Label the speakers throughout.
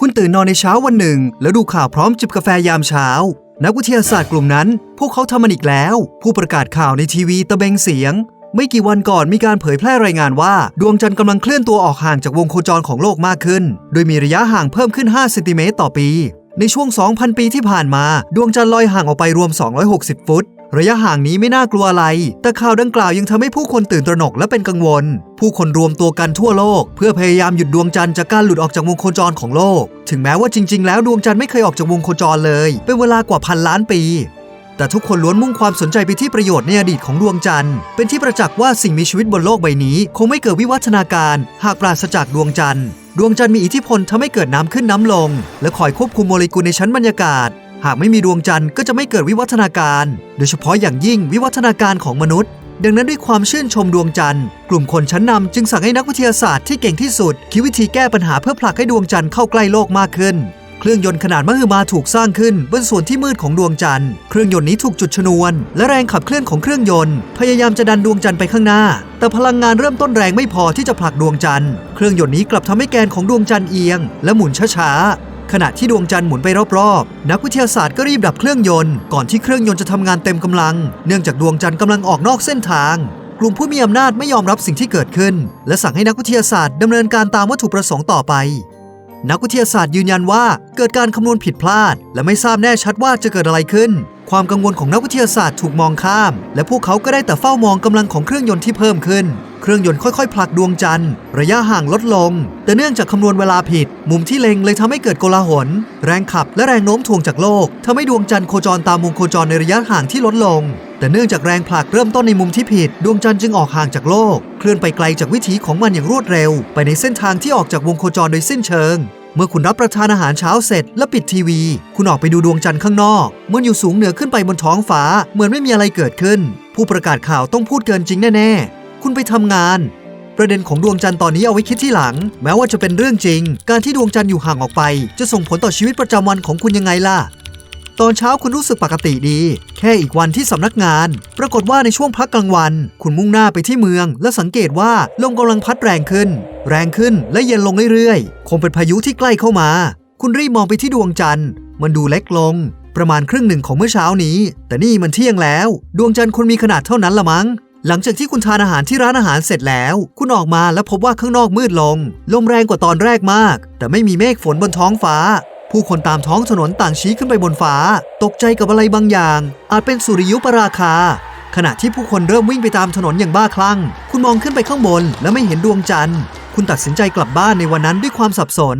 Speaker 1: คุณตื่นนอนในเช้าวันหนึ่ง แล้วดูข่าวพร้อมจิบกาแฟยามเช้า นักวิทยาศาสตร์กลุ่มนั้น พวกเขาทำมันอีกแล้ว ผู้ประกาศข่าวในทีวีตะเบงเสียง ไม่กี่วันก่อนมีการเผยแพร่รายงานว่า ดวงจันทร์กำลังเคลื่อนตัวออกห่างจากวงโคจรของโลกมากขึ้น โดยมีระยะห่างเพิ่มขึ้น 5 เซนติเมตรต่อปี ในช่วง 2,000 ปีที่ผ่านมา ดวงจันทร์ลอยห่างออกไปรวม 260 ฟุต ระยะห่างนี้ไม่น่ากลัวอะไร แต่ข่าวดังกล่าวยังทำให้ผู้คนตื่นตระหนกและเป็นกังวล ผู้คนรวมตัวกันทั่วโลก เพื่อพยายามหยุดดวงจันทร์จากการหลุดออกจากวงโคจรของโลก ถึงแม้ว่าจริง ๆ แล้วดวงจันทร์ไม่เคยออกจากวงโคจรเลย เป็นเวลากว่าพันล้านปีแต่ทุกคนล้วนมุ่งความสนใจไปที่ประโยชน์ในอดีตของดวงจันทร์ เป็นที่ประจักษ์ว่าสิ่งมีชีวิตบนโลกใบนี้ คงไม่เกิดวิวัฒนาการ หากปราศจากดวงจันทร์ ดวงจันทร์มีอิทธิพลทำให้เกิดน้ำขึ้นน้ำลง และคอยควบคุมโมเลกุลในชั้นบรรยากาศ หากไม่มีดวงจันทร์ก็จะไม่เกิดวิวัฒนาการ โดยเฉพาะอย่างยิ่งวิวัฒนาการของมนุษย์ ดังนั้นด้วยความชื่นชมดวงจันทร์ กลุ่มคนชั้นนำจึงสั่งให้นักวิทยาศาสตร์ที่เก่งที่สุด คิดวิธีแก้ปัญหาเพื่อผลักให้ดวงจันทร์เข้าใกล้โลกมากขึ้น เครื่องยนต์ขนาดมหึมาถูกสร้างขึ้นบนส่วนที่มืดของดวงจันทร์ เครื่องยนต์นี้ถูกจุดชนวน และแรงขับเคลื่อนของเครื่องยนต์ พยายามจะดันดวงจันทร์ไปข้างหน้า แต่พลังงานเริ่มต้นแรงไม่พอที่จะผลักดวงจันทร์ เครื่องยนต์นี้กลับทำให้แกนของดวงจันทร์เอียง และหมุนช้าๆ ขณะที่ดวงจันทร์หมุนไปรอบๆ นักวิทยาศาสตร์ก็รีบดับเครื่องยนต์ ก่อนที่เครื่องยนต์จะทำงานเต็มกำลัง เนื่องจากดวงจันทร์กำลังออกนอกเส้นทาง กลุ่มผู้มีอำนาจไม่ยอมรับสิ่งที่เกิดขึ้น และสั่งให้นักวิทยาศาสตร์ดำเนินการตามวัตถุประสงค์ต่อไป นักวิทยาศาสตร์ยืนยันว่าเกิดการคำนวณผิดพลาด และไม่ทราบแน่ชัดว่าจะเกิดอะไรขึ้น ความกังวลของนักวิทยาศาสตร์ถูกมองข้าม และพวกเขาก็ได้แต่เฝ้ามองกำลังของเครื่องยนต์ที่เพิ่มขึ้น เครื่องยนต์ค่อยๆ ผลักดวงจันทร์ ระยะห่างลดลง แต่เนื่องจากคำนวณเวลาผิด มุมที่เล็งเลยทำให้เกิดโกลาหล แรงขับและแรงโน้มถ่วงจากโลกทำให้ดวงจันทร์โคจรตามวงโคจรในระยะห่างที่ลดลง แต่เนื่องจากแรงผลักเริ่มต้นในมุมที่ผิด ดวงจันทร์จึงออกห่างจากโลก เคลื่อนไปไกลจากวิถีของมันอย่างรวดเร็ว ไปในเส้นทางที่ออกจากวงโคจรโดยสิ้นเชิงเมื่อคุณรับประทานอาหารเช้าเสร็จและปิดทีวี คุณออกไปดูดวงจันทร์ข้างนอกมันอยู่สูงเหนือขึ้นไปบนท้องฟ้า เหมือนไม่มีอะไรเกิดขึ้น ผู้ประกาศข่าวต้องพูดเกินจริงแน่ ๆ คุณไปทำงาน ประเด็นของดวงจันทร์ตอนนี้เอาไว้คิดที่หลัง แม้ว่าจะเป็นเรื่องจริง การที่ดวงจันทร์อยู่ห่างออกไป จะส่งผลต่อชีวิตประจำวันของคุณยังไงล่ะ ตอนเช้าคุณรู้สึกปกติดี แค่อีกวันที่สำนักงาน ปรากฏว่าในช่วงพักกลางวัน คุณมุ่งหน้าไปที่เมือง และสังเกตว่าลมกำลังพัดแรงขึ้น แรงขึ้นและเย็นลงเรื่อยๆ คงเป็นพายุที่ใกล้เข้ามา คุณรีบมองไปที่ดวงจันทร์ มันดูเล็กลงประมาณครึ่งหนึ่งของเมื่อเช้านี้ แต่นี่มันเที่ยงแล้ว ดวงจันทร์คุณมีขนาดเท่านั้นละมั้ง หลังจากที่คุณทานอาหารที่ร้านอาหารเสร็จแล้ว คุณออกมาแล้วพบว่าข้างนอกมืดลง ลมแรงกว่าตอนแรกมาก แต่ไม่มีเมฆฝนบนท้องฟ้า ผู้คนตามท้องถนนต่างชี้ขึ้นไปบนฟ้า ตกใจกับอะไรบางอย่าง อาจเป็นสุริยุปราคา ขณะที่ผู้คนเริ่มวิ่งไปตามถนนอย่างบ้าคลั่ง คุณมองขึ้นไปข้างบน แล้วไม่เห็นดวงจันทร์ คุณตัดสินใจกลับบ้านในวันนั้นด้วยความสับสน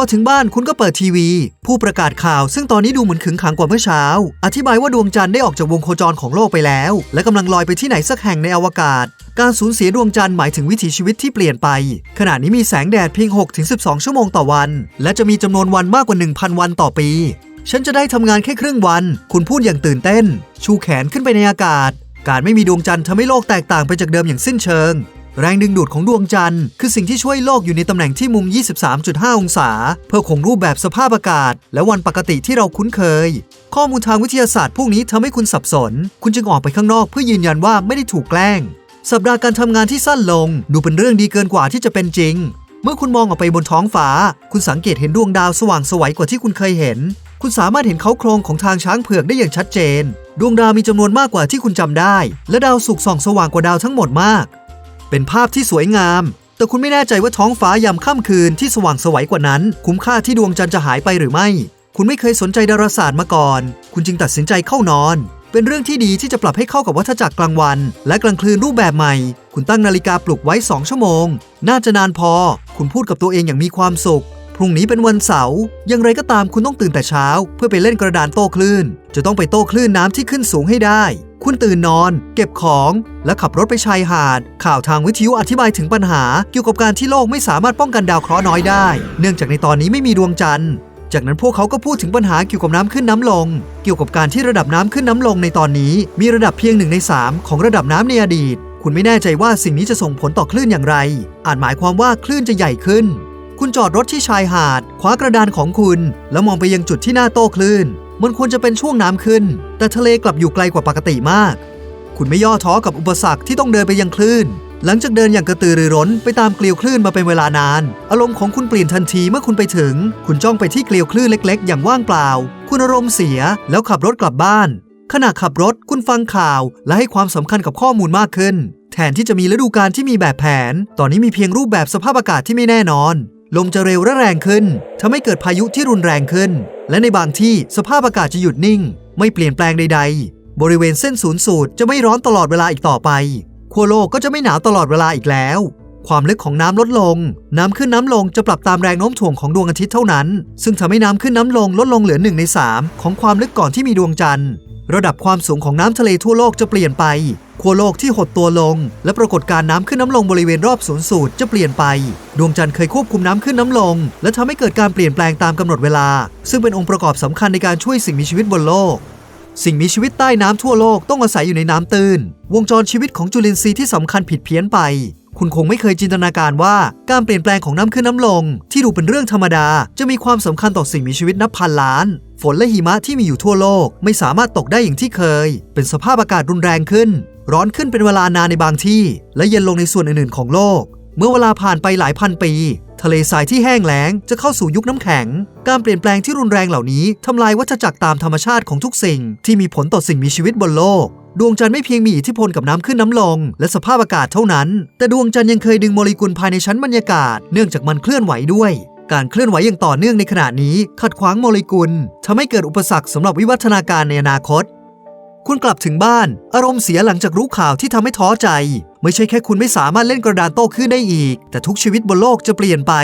Speaker 1: อถึงบ้านคุณก็เปิดทีวี ผู้ประกาศข่าวซึ่งตอนนี้ดูเหมือนขึงขังกว่าเมื่อเช้า อธิบายว่าดวงจันทร์ได้ออกจากวงโคจรของโลกไปแล้ว และกำลังลอยไปที่ไหนสักแห่งในอวกาศ การสูญเสียดวงจันทร์หมายถึงวิถีชีวิตที่เปลี่ยนไป ขณะนี้มีแสงแดดเพียง 6-12 ชั่วโมงต่อวัน และจะมีจำนวนวันมากกว่า 1,000 วันต่อปีฉันจะได้ทำงานแค่ครึ่งวัน คุณพูดอย่างตื่นเต้น ชูแขนขึ้นไปในอากาศ การไม่มีดวงจันทร์ทำให้โลกแตกต่างไปจากเดิมอย่างสิ้นเชิง แรงดึงดูดของดวงจันทร์คือสิ่งที่ช่วยโลกอยู่ในตำแหน่งที่มุม 23.5 องศา เพื่อคงรูปแบบสภาพอากาศ และวันปกติที่เราคุ้นเคย ข้อมูลทางวิทยาศาสตร์พวกนี้ทำให้คุณสับสน คุณจึงออกไปข้างนอกเพื่อยืนยันว่าไม่ได้ถูกแกล้ง สัปดาห์การทำงานที่สั้นลง ดูเป็นเรื่องดีเกินกว่าที่จะเป็นจริง เมื่อคุณมองออกไปบนท้องฟ้า คุณสังเกตเห็นดวงดาวสว่างสวัยกว่าที่คุณเคยเห็น คุณสามารถเห็นเขาโครงของทางช้างเผือกได้อย่างชัดเจน ดวงดาวมีจำนวนมากกว่าที่คุณจำได้ และดาวสุกส่องสว่างกว่าดาวทั้งหมดมาก เป็นภาพที่สวยงาม แต่คุณไม่แน่ใจว่าท้องฟ้ายามค่ำคืนที่สว่างสวยกว่านั้น คุ้มค่าที่ดวงจันทร์จะหายไปหรือไม่ คุณไม่เคยสนใจดาราศาสตร์มาก่อน คุณจึงตัดสินใจเข้านอน เป็นเรื่องที่ดีที่จะปรับให้เข้ากับวัฏจักรกลางวัน และกลางคืนรูปแบบใหม่ คุณตั้งนาฬิกาปลุกไว้ 2 ชั่วโมง น่าจะนานพอ คุณพูดกับตัวเองอย่างมีความสุขพรุ่งนี้เป็นวันเสาร์อย่างไรก็ตามคุณต้องตื่นแต่เช้า เพื่อไปเล่นกระดานโต้คลื่น จะต้องไปโต้คลื่นน้ำที่ขึ้นสูงให้ได้ คุณตื่นนอน เก็บของ และขับรถไปชายหาด ข่าวทางวิทยุอธิบายถึงปัญหา เกี่ยวกับการที่โลกไม่สามารถป้องกันดาวเคราะห์น้อยได้ เนื่องจากในตอนนี้ไม่มีดวงจันทร์จากนั้นพวกเขาก็พูดถึงปัญหาเกี่ยวกับน้ำขึ้นน้ำลง เกี่ยวกับการที่ระดับน้ำขึ้นน้ำลงในตอนนี้ มีระดับเพียงหนึ่งในสามของระดับน้ำในอดีต คุณไม่แน่ใจว่าสิ่งนี้จะส่งผลต่อคลื่นอย่างไร อาจหมายความว่าคลื่นจะใหญ่ขึ้น คุณจอดรถที่ชายหาด คว้ากระดานของคุณ แล้วมองไปยังจุดที่หน้าโต้คลื่น มันควรจะเป็นช่วงน้ำขึ้น แต่ทะเลกลับอยู่ไกลกว่าปกติมาก คุณไม่ย่อท้อกับอุปสรรคที่ต้องเดินไปยังคลื่น หลังจากเดินอย่างกระตือรือร้นไปตามเกลียวคลื่นมาเป็นเวลานาน อารมณ์ของคุณเปลี่ยนทันทีเมื่อคุณไปถึง คุณจ้องไปที่เกลียวคลื่นเล็ก ๆ อย่างว่างเปล่า คุณอารมณ์เสียแล้วขับรถกลับบ้าน ขณะขับรถคุณฟังข่าว และให้ความสำคัญกับข้อมูลมากขึ้น แทนที่จะมีฤดูกาลที่มีแบบแผน ตอนนี้มีเพียงรูปแบบสภาพอากาศที่ไม่แน่นอน ลมจะเร็วและแรงขึ้นทำให้เกิดพายุที่รุนแรงขึ้น และในบางที่สภาพอากาศจะหยุดนิ่ง ไม่เปลี่ยนแปลงใด ๆ บริเวณเส้นศูนย์สูตรจะไม่ร้อนตลอดเวลาอีกต่อไปขั้วโลกก็จะไม่หนาวตลอดเวลาอีกแล้ว ความลึกของน้ำลดลง น้ำขึ้นน้ำลงจะปรับตามแรงโน้มถ่วงของดวงอาทิตย์เท่านั้น ซึ่งทำให้น้ำขึ้นน้ำลงลดลงเหลือหนึ่งใน3ของความลึกก่อนที่มีดวงจันทร์ ระดับความสูงของน้ำทะเลทั่วโลกจะเปลี่ยนไปขั้วโลกที่หดตัวลง และปรากฏการณ์น้ำขึ้นน้ำลงบริเวณรอบศูนย์สูตรจะเปลี่ยนไป ดวงจันทร์เคยควบคุมน้ำขึ้นน้ำลง และทำให้เกิดการเปลี่ยนแปลงตามกำหนดเวลา ซึ่งเป็นองค์ประกอบสำคัญในการช่วยสิ่งมีชีวิตบนโลก สิ่งมีชีวิตใต้น้ำทั่วโลกต้องอาศัยอยู่ในน้ำตื้น วงจรชีวิตของจุลินทรีย์ที่สำคัญผิดเพี้ยนไป คุณคงไม่เคยจินตนาการว่าการเปลี่ยนแปลงของน้ำขึ้นน้ำลง ที่ดูเป็นเรื่องธรรมดา จะมีความสำคัญต่อสิ่งมีชีวิตนับพันล้าน ฝนและหิมะที่มีอยู่ทั่วโลกไม่สามารถตกได้อย่างที่เคย เป็นสภาพอากาศรุนแรงขึ้น ร้อนขึ้นเป็นเวลานานในบางที่ และเย็นลงในส่วนอื่นๆของโลก เมื่อเวลาผ่านไปหลายพันปี ทะเลทรายที่แห้งแล้งจะเข้าสู่ยุคน้ำแข็ง การเปลี่ยนแปลงที่รุนแรงเหล่านี้ทำลายวัฏจักรตามธรรมชาติของทุกสิ่ง ที่มีผลต่อสิ่งมีชีวิตบนโลกดวงจันทร์ไม่เพียงมีอิทธิพลกับน้ำขึ้นน้ำลง และสภาพอากาศเท่านั้น แต่ดวงจันทร์ยังเคยดึงโมเลกุลภายในชั้นบรรยากาศ เนื่องจากมันเคลื่อนไหวด้วย การเคลื่อนไหวอย่างต่อเนื่องในขณะนี้ขัดขวางโมเลกุลทำให้เกิดอุปสรรคสำหรับวิวัฒนาการในอนาคต คุณกลับถึงบ้าน อารมณ์เสียหลังจากรู้ข่าวที่ทำให้ท้อใจ ไม่ใช่แค่คุณไม่สามารถเล่นกระดานโต้คลื่นได้อีก แต่ทุกชีวิตบนโลกจะเปลี่ยนไป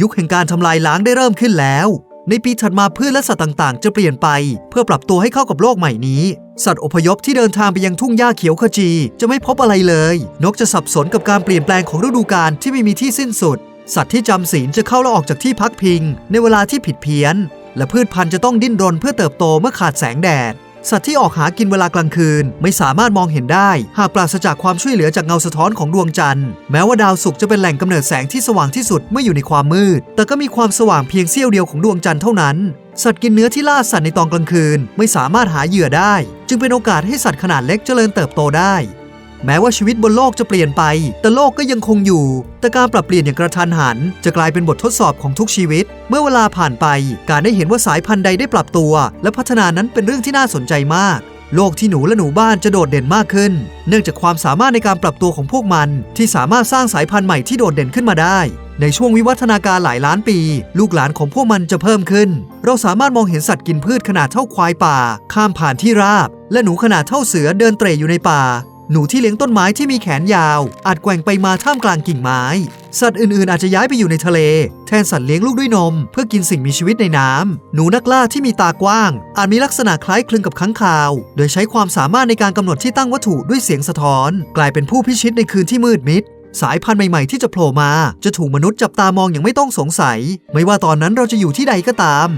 Speaker 1: ยุคแห่งการทำลายล้างได้เริ่มขึ้นแล้วในปีถัดมาพืชและสัตว์ต่างๆ จะเปลี่ยนไป เพื่อปรับตัวให้เข้ากับโลกใหม่นี้ สัตว์อพยพที่เดินทางไปยังทุ่งหญ้าเขียวขจี จะไม่พบอะไรเลย นกจะสับสนกับการเปลี่ยนแปลงของฤดูกาลที่ไม่มีที่สิ้นสุด สัตว์ที่จำศีลจะเข้าและออกจากที่พักพิง ในเวลาที่ผิดเพี้ยน และพืชพันธุ์จะต้องดิ้นรนเพื่อเติบโตเมื่อขาดแสงแดด สัตว์ที่ออกหากินเวลากลางคืน ไม่สามารถมองเห็นได้ หากปราศจากความช่วยเหลือจากเงาสะท้อนของดวงจันทร์ แม้ว่าดาวศุกร์จะเป็นแหล่งกำเนิดแสงที่สว่างที่สุดเมื่ออยู่ในความมืด แต่ก็มีความสว่างเพียงเสี้ยวเดียวของดวงจันทร์เท่านั้นสัตว์กินเนื้อที่ล่าสัตว์ในตอนกลางคืน ไม่สามารถหาเหยื่อได้ จึงเป็นโอกาสให้สัตว์ขนาดเล็กเจริญเติบโตได้ แม้ว่าชีวิตบนโลกจะเปลี่ยนไป แต่โลกก็ยังคงอยู่ แต่การปรับเปลี่ยนอย่างกระทันหัน จะกลายเป็นบททดสอบของทุกชีวิต เมื่อเวลาผ่านไป การได้เห็นว่าสายพันธุ์ใดได้ปรับตัว และพัฒนานั้นเป็นเรื่องที่น่าสนใจมาก โลกที่หนูและหนูบ้านจะโดดเด่นมากขึ้น เนื่องจากความสามารถในการปรับตัวของพวกมัน ที่สามารถสร้างสายพันธุ์ใหม่ที่โดดเด่นขึ้นมาได้ในช่วงวิวัฒนาการหลายล้านปี ลูกหลานของพวกมันจะเพิ่มขึ้น เราสามารถมองเห็นสัตว์กินพืชขนาดเท่าควายป่า ข้ามผ่านที่ราบ และหนูขนาดเท่าเสือเดินเตร่อยู่ในป่า หนูที่เลี้ยงต้นไม้ที่มีแขนยาว อาจแกว่งไปมาท่ามกลางกิ่งไม้ สัตว์อื่นๆ อาจจะย้ายไปอยู่ในทะเล แทนสัตว์เลี้ยงลูกด้วยนม เพื่อกินสิ่งมีชีวิตในน้ำหนูนักล่าที่มีตากว้าง อาจมีลักษณะคล้ายคลึงกับค้างคาว โดยใช้ความสามารถในการกำหนดที่ตั้งวัตถุด้วยเสียงสะท้อน กลายเป็นผู้พิชิตในคืนที่มืดมิดสายพันธุ์ใหม่ ๆ ที่จะโผล่มา จะถูกมนุษย์จับตามองอย่างไม่ต้องสงสัย ไม่ว่าตอนนั้นเราจะอยู่ที่ใดก็ตาม